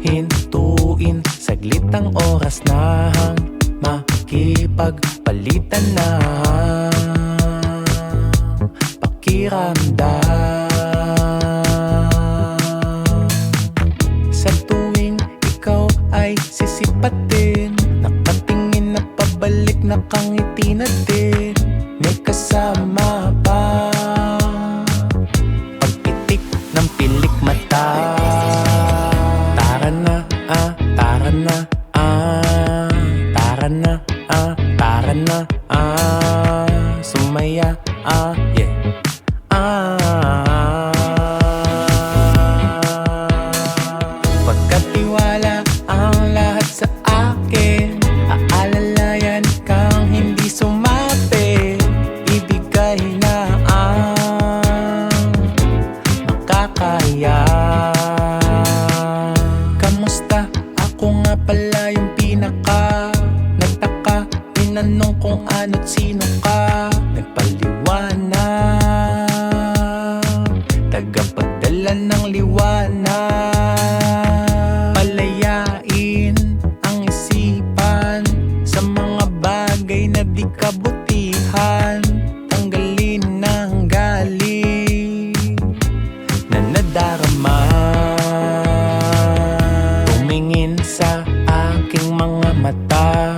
hintuin Saglit ang oras na hang makipagpalitan na. Pakiramdam. Sa tuwing ikaw ay sisipatin Nakatingin na pabalik nakangiti na din. May kasama pa. Pagpitik ng pilik mata na, ah, tara na, ah Sumaya, ah, yeah. Ah. Pagkatiwala ang lahat sa akin Aalalayan kang hindi sumapit Ibigay na ang makakaya. Kamusta? Ako nga pala yung pinaka tinanong kung ano't sino ka? Nagpaliwanag. Tagapagdala ng liwanag. Palayain ang isipan Sa mga bagay na di kabutihan. Tanggalin ng galing na nadarama. Tumingin sa aking mga mata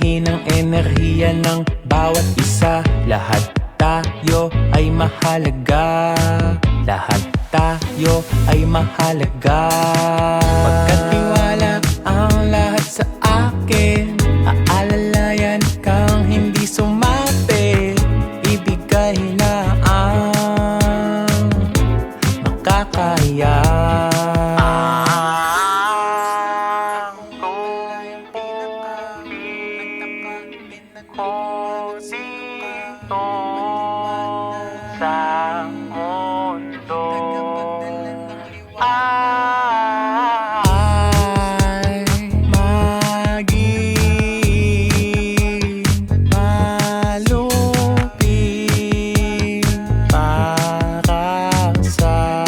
Damahin ang enerhiya ng bawat isa. Lahat tayo ay mahalaga. Lahat tayo ay mahalaga. Pagkatiwala ang lahat sa akin. Aalalayan kang hindi sumapit Ibigay na ang sa mundo. Ay maging malupit para sa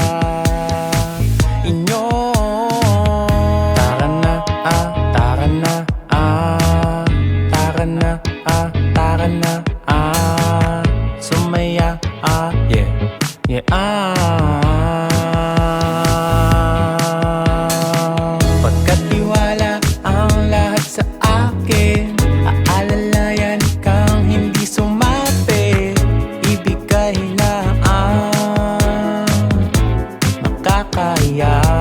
inyo. Tara na, ah, tara na, ah Tara na, tara na, ah Sumaya, ah, yeah, yeah, ah. Pagkatiwala ang lahat sa akin Aalalayan kang hindi sumapit Ibigay na ang makakaya